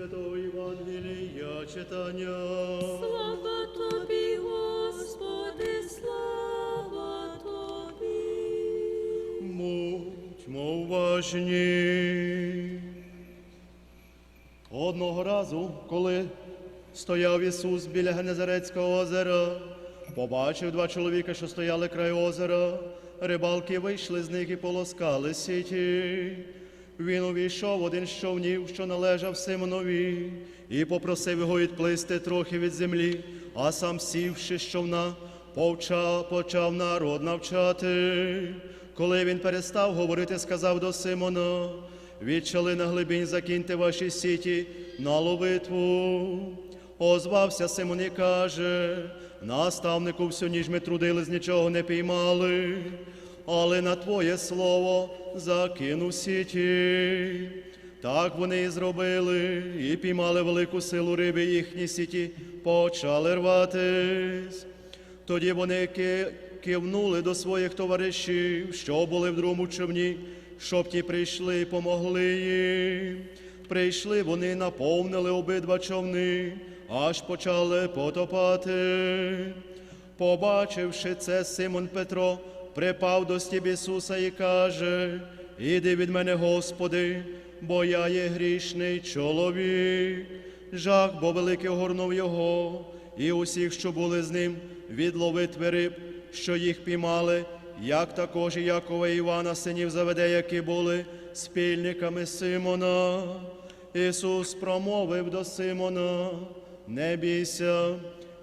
Святого Євангелія читання. Слава тобі, Господи, слава тобі. Будьмо уважні. Одного разу, коли стояв Ісус біля Генезарецького озера, побачив два чоловіка, що стояли край озера. Рибалки вийшли з них і полоскали сіті. Він увійшов один з човнів, що належав Симонові, і попросив його відплисти трохи від землі, а сам сівши з човна, повча, почав народ навчати. Коли він перестав говорити, сказав до Симона, відчали на глибінь, закиньте ваші сіті на ловитву. Озвався Симон і каже, наставнику, всю ніж ми трудились, нічого не піймали, але на Твоє слово закину сіті. Так вони і зробили, і піймали велику силу риби, їхні сіті почали рватись. Тоді вони ки- кивнули до своїх товаришів, що були в другому човні, щоб ті прийшли і помогли їм. Прийшли вони, наповнили обидва човни, аж почали потопати. Побачивши це, Симон Петро припав до стіб Ісуса і каже: Іди від мене, Господи, бо я є грішний чоловік. Жах, бо великий огорнув його, і усіх, що були з ним, від ловитви риб, що їх піймали, як також Якова і Івана, синів Заведе, які були спільниками Симона. Ісус промовив до Симона, не бійся,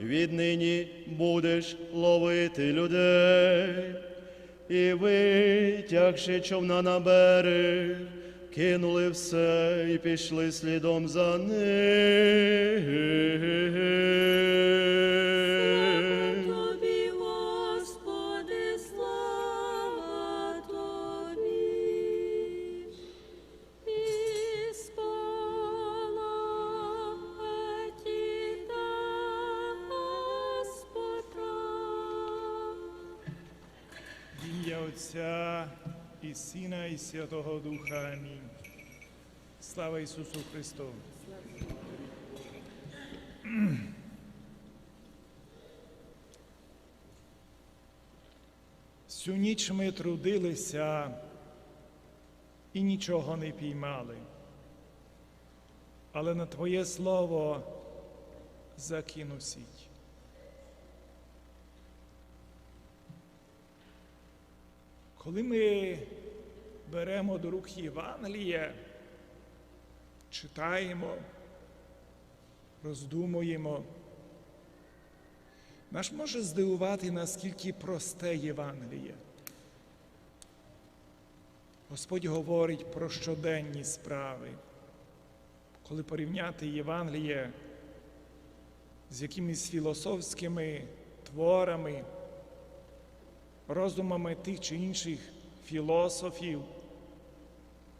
віднині будеш ловити людей. І витягши човна на берег, кинули все і пішли слідом за ним. Отця і Сина, і Святого Духа. Амінь. Слава Ісусу Христу! Всю ніч ми трудилися і нічого не піймали. Але на Твоє Слово закину сіть. Коли ми беремо до рук Євангелія, читаємо, роздумуємо, нас може здивувати, наскільки просте Євангеліє. Господь говорить про щоденні справи. Коли порівняти Євангеліє з якимись філософськими творами, роздумами тих чи інших філософів.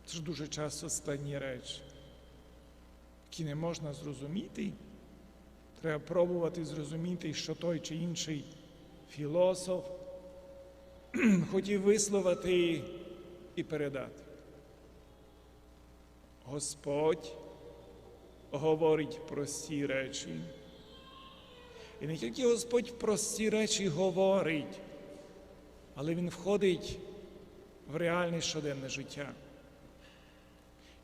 Це ж дуже часто складні речі, які не можна зрозуміти. Треба пробувати зрозуміти, що той чи інший філософ хотів висловити і передати. Господь говорить прості речі. І не тільки Господь прості речі говорить, але Він входить в реальне щоденне життя.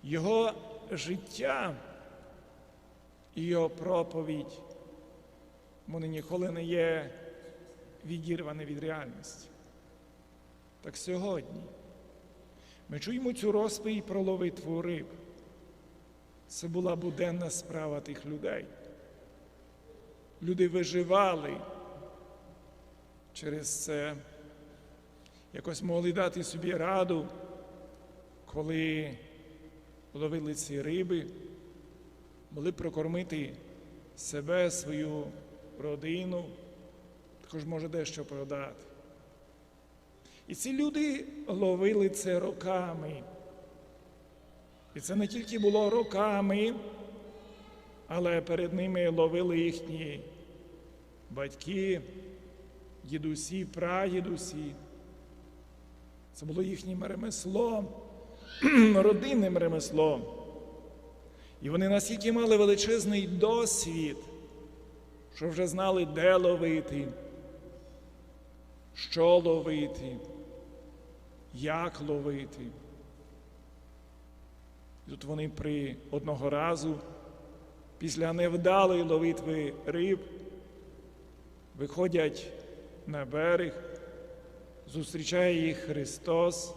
Його життя і його проповідь, вони ніколи не є відірвані від реальності. Так сьогодні ми чуємо цю розповідь про ловитву риб. Це була буденна справа тих людей. Люди виживали через це якось могли дати собі раду, коли ловили ці риби, могли прокормити себе, свою родину, також може дещо продати. І ці люди ловили це роками. І це не тільки було роками, але перед ними ловили їхні батьки, дідусі, прадідусі. Це було їхнім ремеслом, родинним ремеслом. І вони настільки мали величезний досвід, що вже знали, де ловити, що ловити, як ловити. І тут вони при одного разу, після невдалої ловитви риб, виходять на берег, зустрічає їх Христос.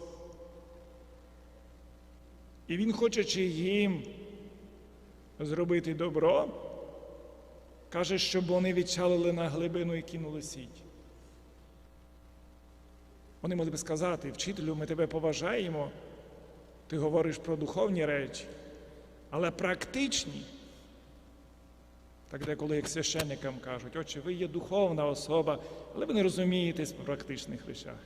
І Він, хочучи їм зробити добро, каже, щоб вони відчалили на глибину і кинули сіть. Вони могли б сказати, вчителю, ми тебе поважаємо, ти говориш про духовні речі, але практичні. Так деколи як священникам кажуть, отче, ви є духовна особа, але ви не розумієтесь в практичних речах.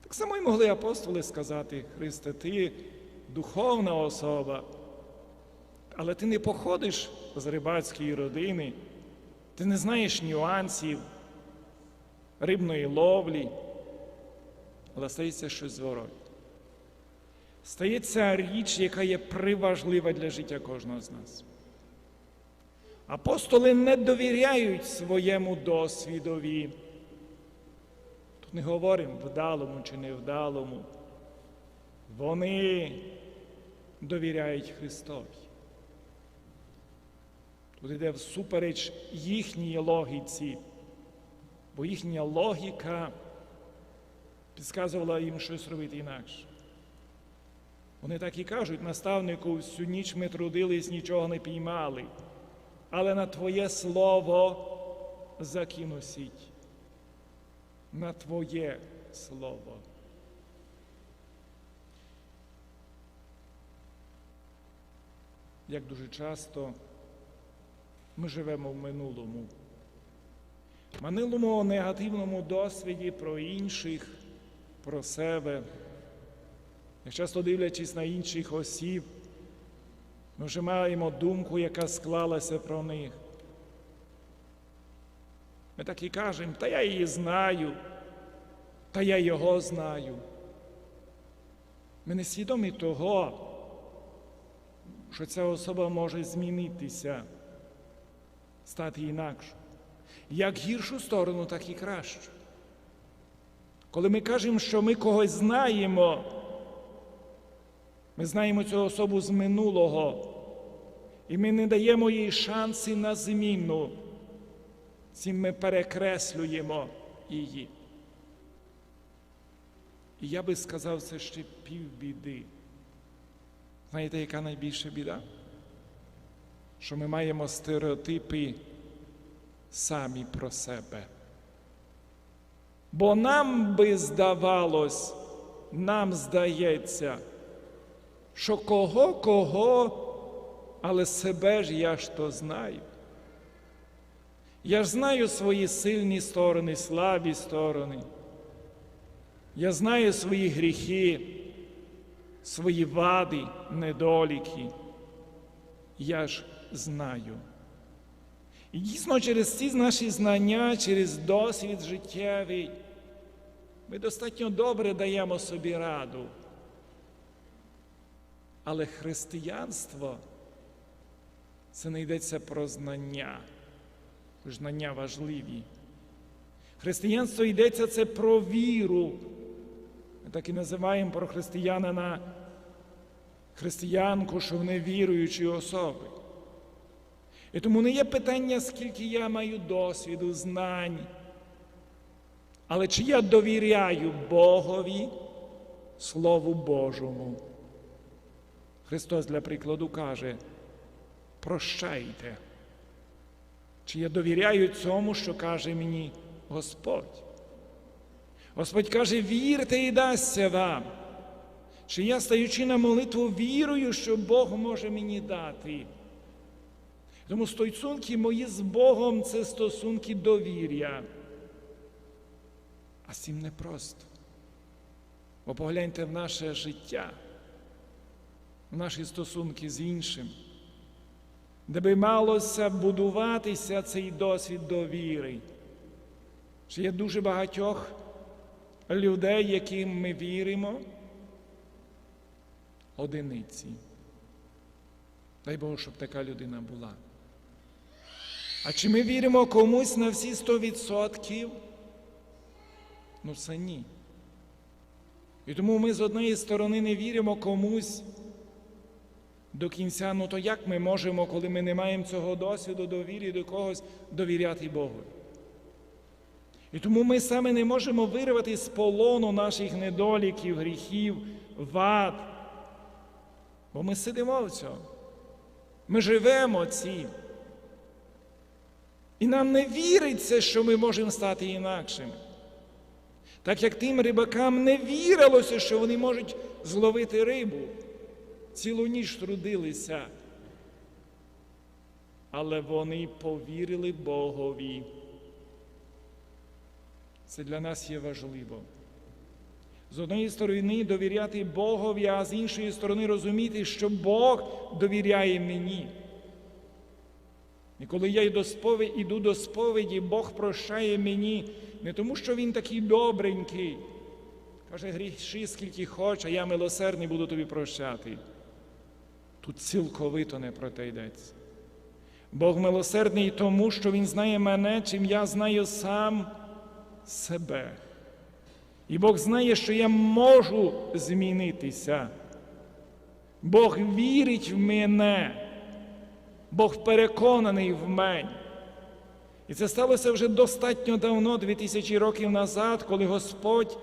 Так само й могли апостоли сказати, Христе, ти духовна особа, але ти не походиш з рибацької родини, ти не знаєш нюансів рибної ловлі, але стається щось зворотне. Стається річ, яка є приважлива для життя кожного з нас. Апостоли не довіряють своєму досвідові. Тут не говоримо вдалому чи невдалому. Вони довіряють Христові. Тут йде всупереч їхній логіці, бо їхня логіка підказувала їм щось робити інакше. Вони так і кажуть, наставнику, всю ніч ми трудились, нічого не піймали, але на Твоє слово закину сіть. На Твоє слово. Як дуже часто ми живемо в минулому. Минулому негативному досвіді про інших, про себе. Як часто дивлячись на інших осіб, ми вже маємо думку, яка склалася про них. Ми так і кажемо, та я її знаю, та я його знаю. Ми не свідомі того, що ця особа може змінитися, стати інакше. Як гіршу сторону, так і кращу. Коли ми кажемо, що ми когось знаємо, ми знаємо цю особу з минулого, і ми не даємо їй шанси на зміну. Цим ми перекреслюємо її. І я би сказав, це ще півбіди. Знаєте, яка найбільша біда? Що ми маємо стереотипи самі про себе. Бо нам би здавалось, нам здається, що кого, кого, але себе ж я ж то знаю. Я ж знаю свої сильні сторони, слабі сторони. Я знаю свої гріхи, свої вади, недоліки. Я ж знаю. І дійсно через ці наші знання, через досвід життєвий, ми достатньо добре даємо собі раду. Але християнство це не йдеться про знання, знання важливі. Християнство йдеться це про віру. Ми так і називаємо про християнина християнку, що вони віруючі особи. І тому не є питання, скільки я маю досвіду, знань, але чи я довіряю Богові, Слову Божому. Христос для прикладу каже, прощайте. Чи я довіряю цьому, що каже мені Господь? Господь каже, вірте і дасться вам. Чи я, стаючи на молитву, вірую, що Бог може мені дати? Тому стосунки мої з Богом це стосунки довір'я. А цим непросто. Бо погляньте в наше життя, в наші стосунки з іншим, де би малося будуватися цей досвід довіри. Чи є дуже багатьох людей, яким ми віримо, одиниці. Дай Бог, щоб така людина була. А чи ми віримо комусь на всі 100%? Ну, це ні. І тому ми з однієї сторони не віримо комусь до кінця. Ну то як ми можемо, коли ми не маємо цього досвіду довірі до когось, довіряти Богу? І тому ми саме не можемо вирвати з полону наших недоліків, гріхів, вад. Бо ми сидимо в цьому. Ми живемо цим. І нам не віриться, що ми можемо стати інакшими. Так як тим рибакам не вірилося, що вони можуть зловити рибу. Цілу ніч трудилися. Але вони повірили Богові. Це для нас є важливо. З однієї сторони довіряти Богові, а з іншої сторони розуміти, що Бог довіряє мені. І коли я йду до сповіді, Бог прощає мені не тому, що Він такий добренький. Каже, гріши, скільки хочеш, а я милосердний буду тобі прощати. Тут цілковито не про те йдеться. Бог милосердний тому, що Він знає мене, чим я знаю сам себе. І Бог знає, що я можу змінитися. Бог вірить в мене. Бог переконаний в мені. І це сталося вже достатньо давно, 2000 років назад, коли Господь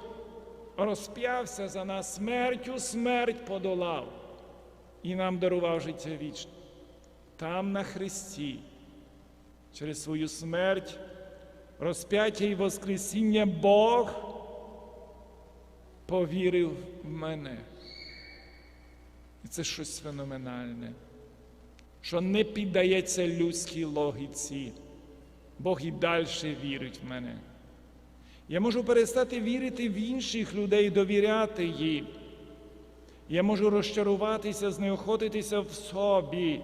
розп'явся за нас смертю, смерть подолав і нам дарував життя вічне. Там на Христі, через свою смерть, розп'яття і Воскресіння Бог повірив в мене. І це щось феноменальне, що не піддається людській логіці. Бог і далі вірить в мене. Я можу перестати вірити в інших людей, довіряти їм. Я можу розчаруватися, знеохотитися в собі.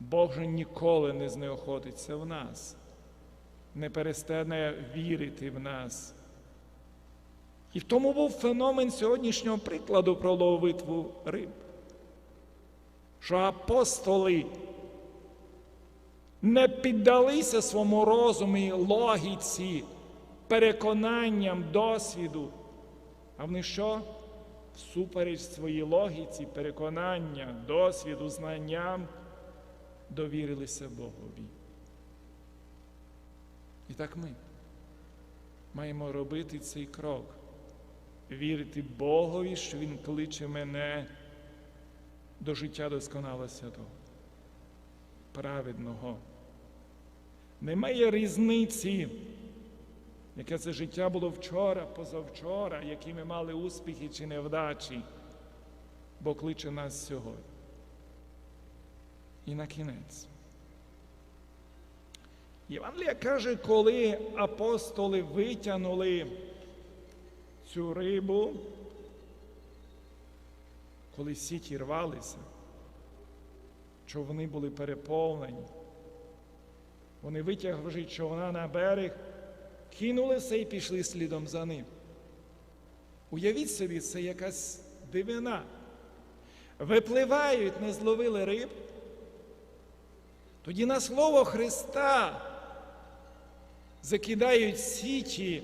Бог же ніколи не знеохотиться в нас, не перестане вірити в нас. І в тому був феномен сьогоднішнього прикладу про ловитву риб. Що апостоли не піддалися своєму розумі, логіці, переконанням, досвіду. А вони що? Всупереч своїй логіці, переконання, досвіду, знанням довірилися Богові. І так ми маємо робити цей крок, вірити Богові, що Він кличе мене до життя досконало святого, праведного. Немає різниці, яке це життя було вчора, позавчора, які ми мали успіхи чи невдачі, бо кличе нас сьогодні. І на кінець. Євангелія каже, коли апостоли витягнули цю рибу, коли сіті рвалися, човни були переповнені, вони витягли човна на берег, кинули все і пішли слідом за ним. Уявіть собі, це якась дивина. Випливають, не зловили риб. Тоді на слово Христа закидають січі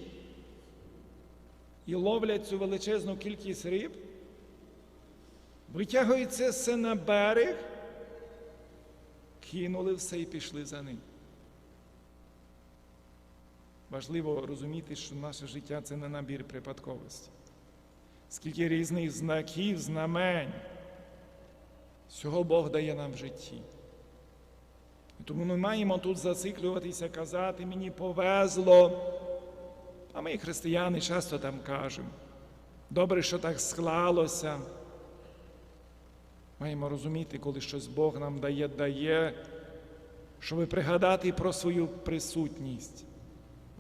і ловлять цю величезну кількість риб, витягують це все на берег, кинули все і пішли за ним. Важливо розуміти, що наше життя це не набір припадковості. Скільки різних знаків, знамень, всього Бог дає нам в житті. Тому ми маємо тут зациклюватися, казати, мені повезло. А ми, християни, часто там кажемо. Добре, що так склалося. Маємо розуміти, коли щось Бог нам дає, дає, щоб пригадати про свою присутність.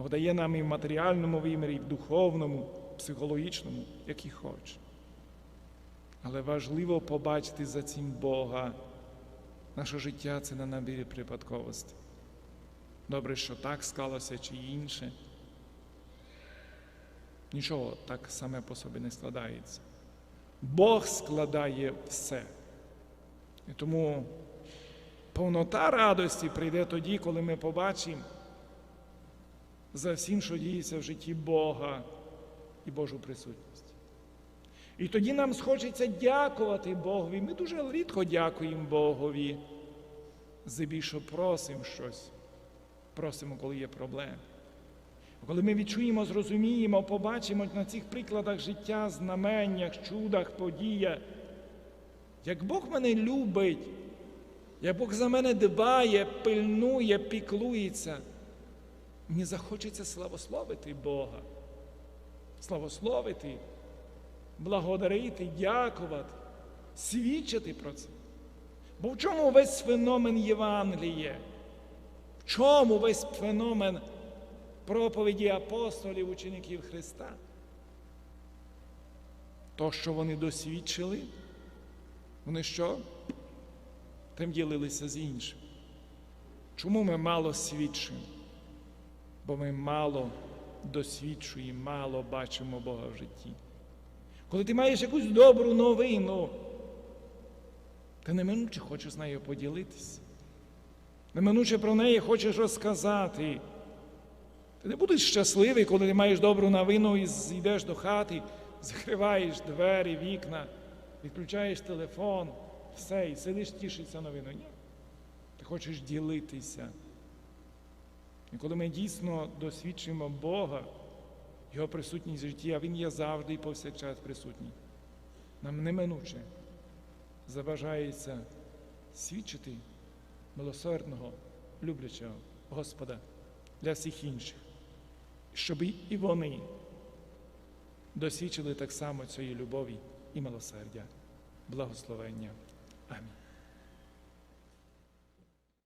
Бог дає нам і в матеріальному вимірі, і в духовному, психологічному, як і хоче. Але важливо побачити за цим Бога. Наше життя це не набір припадковості. Добре, що так склалося чи інше. Нічого так саме по собі не складається. Бог складає все. І тому повнота радості прийде тоді, коли ми побачимо за всім, що діється в житті Бога і Божу присутність. І тоді нам схочеться дякувати Богові. Ми дуже рідко дякуємо Богові. Здебільшого просимо щось. Просимо, коли є проблеми. Коли ми відчуємо, зрозуміємо, побачимо на цих прикладах життя, знаменнях, чудах, подіях, як Бог мене любить, як Бог за мене дбає, пильнує, піклується, мені захочеться славословити Бога, славословити, благодарити, дякувати, свідчити про це. Бо в чому весь феномен Євангелія? В чому весь феномен проповіді апостолів, учеників Христа? То, що вони досвідчили, вони що? Тим ділилися з іншим. Чому ми мало свідчимо? Бо ми мало досвідчуємо, мало бачимо Бога в житті. Коли ти маєш якусь добру новину, ти неминуче хочеш з нею поділитися. Неминуче про неї хочеш розказати. Ти не будеш щасливий, коли ти маєш добру новину і йдеш до хати, закриваєш двері, вікна, відключаєш телефон, все, і сидиш, тішишся новиною. Ні. Ти хочеш ділитися. І коли ми дійсно досвідчимо Бога, Його присутність в житті, а Він є завжди і повсякчас присутній, нам неминуче забажається свідчити милосердного, люблячого Господа для всіх інших, щоб і вони досвідчили так само цієї любові і милосердя, благословення. Амінь.